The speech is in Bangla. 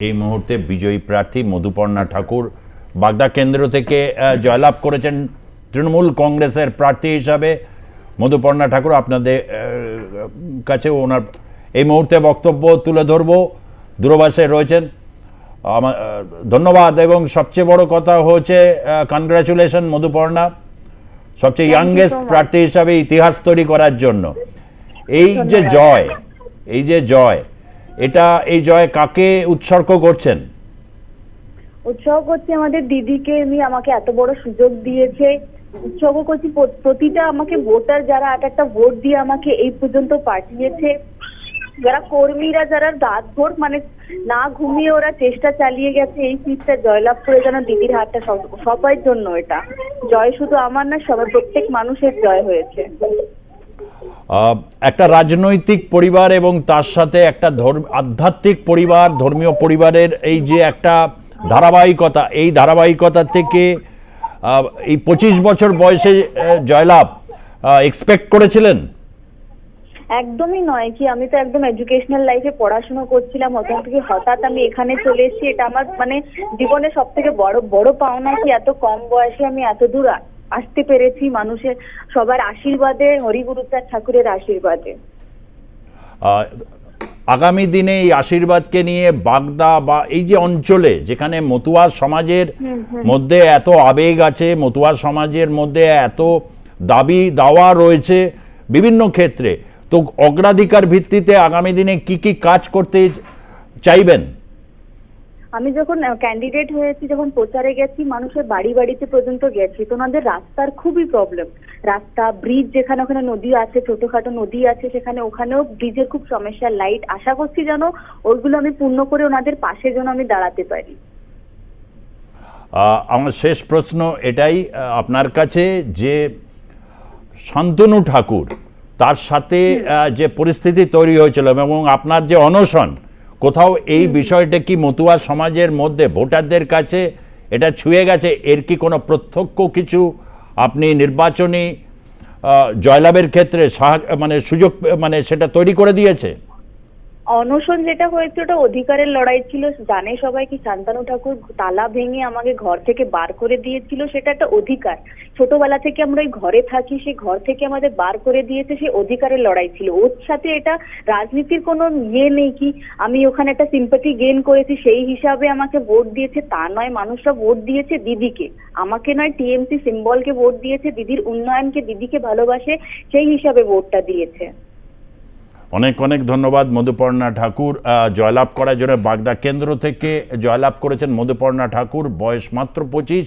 এই মুহূর্তে বিজয়ী প্রার্থী মধুপর্ণা ঠাকুর বাগদা কেন্দ্র থেকে জয়লাভ করেছেন তৃণমূল কংগ্রেসের প্রার্থী হিসাবে। মধুপর্ণা ঠাকুর আপনাদের কাছে ওনার এই মুহূর্তে বক্তব্য তুলে ধরবো। দূরভাষে রয়েছেন আমার ধন্যবাদ এবং সবচেয়ে বড় কথা হচ্ছে কনগ্রাচুলেশন মধুপর্ণা সবচেয়ে ইয়াংগেস্ট প্রার্থী হিসাবে ইতিহাস তৈরি করার জন্য। এই যে জয় এই যে জয় এটা এই জয় কাকে উৎসর্গ করছেন? উৎসর্গ করছি আমাদের দিদিকে, উনি আমাকে এত বড় সুযোগ দিয়েছে। উৎসর্গ করছি প্রতিটা আমাকে ভোটার যারা এক একটা ভোট দিয়ে আমাকে এই পর্যন্ত পাঠিয়েছে। যারা কর্মীরা, যারা রাত ভোর মানে না ঘুমিয়ে ওরা চেষ্টা চালিয়ে গেছে এই সিটটা জয়লাভ করে যেন দিদির হাতটা সব- সবার জন্য এটা। জয় শুধু আমার না সবার প্রত্যেক মানুষের জয় হয়েছে। একটা রাজনৈতিক পরিবার এবং তার সাথে একটা ধর্ম, আধ্যাত্মিক পরিবার, ধর্মীয় পরিবারের এই যে একটা ধারাবাহিকতা, এই ধারাবাহিকতা থেকে এই পঁচিশ বছর বয়সে জয়লাভ এক্সপেক্ট করেছিলেন? একদমই নয় কি, আমি তো একদম এডুকেশনাল লাইফে পড়াশোনা করছিলাম, ওখান থেকে হঠাৎ আমি এখানে চলে এসেছি, এটা আমার মানে জীবনে সব থেকে বড় বড় পাওনা কি, এত কম বয়সে আমি এত দূর আসতে পেরেছি মানুষের সবার আশীর্বাদে হরিগুরুচাঁদ ঠাকুরের আশীর্বাদে। আগামী দিনে এই আশীর্বাদকে নিয়ে বাগদা বা এই যে অঞ্চলে যেখানে মতুয়া সমাজের মধ্যে এত আবেগ আছে মতুয়া সমাজের মধ্যে এত দাবি দাওয়া রয়েছে বিভিন্ন ক্ষেত্রে তো অগ্রাধিকার ভিত্তিতে আগামী দিনে কি কি কাজ করতে চাইবেন? আমি যখন ক্যান্ডিডেট হয়েছি, যখন প্রচারে গেছি, মানুষের বাড়ি বাড়িতে পর্যন্ত গেছি তো ওনাদের রাস্তার খুবই প্রবলেম রাস্তা ব্রিজ যেখানে ওখানে নদী আছে, ছোটখাটো নদী আছে, সেখানে ওখানেও ব্রিজের খুব সমস্যা লাইট আশা করছি যেন ওইগুলো আমি পূর্ণ করে ওনাদের পাশে যেন আমি দাঁড়াতে পারি। আমার শেষ প্রশ্ন এটাই আপনার কাছে যে শান্তনু ঠাকুর, তার সাথে যে পরিস্থিতি তৈরি হয়েছিল এবং আপনার যে অনশন কোথাও এই বিষয়টা কি মতুয়া সমাজের মধ্যে ভোটারদের কাছে এটা ছুঁয়ে গেছে? এর কি কোনো প্রত্যক্ষ কিছু? আপনি নির্বাচনী জয়লাভের ক্ষেত্রে সাহায্য মানে সুযোগ মানে সেটা তৈরি করে দিয়েছে? অনশন যেটা হয়েছে, ওটা অধিকারের লড়াই ছিল। জানে সবাই কি শান্তানু ঠাকুর তালা ভেঙে আমাকে ঘর থেকে বার করে দিয়েছিল? সেটা একটা অধিকার। ছোটবেলা থেকে আমরা ওই ঘরে থাকি সেই ঘর থেকে আমাদের বার করে দিয়েছে সেই অধিকারের লড়াই ছিল। ওর সাথে এটা রাজনীতির কোনো ইয়ে নেই কি? আমি ওখানে একটা সিম্পাথি গেইন করেছি, সেই হিসাবে আমাকে ভোট দিয়েছে। তা নয়, মানুষরা ভোট দিয়েছে দিদিকে। আমাকে নয়, টিএমসি সিম্বলকে ভোট দিয়েছে। দিদির উন্নয়নকে দিদিকে ভালোবাসে, সেই হিসাবে ভোটটা দিয়েছে। অনেক অনেক ধন্যবাদ মধুপর্ণা ঠাকুর জয়লাভ করার জন্য বাগদা কেন্দ্র থেকে জয়লাভ করেছেন মধুপর্ণা ঠাকুর, বয়স মাত্র পঁচিশ।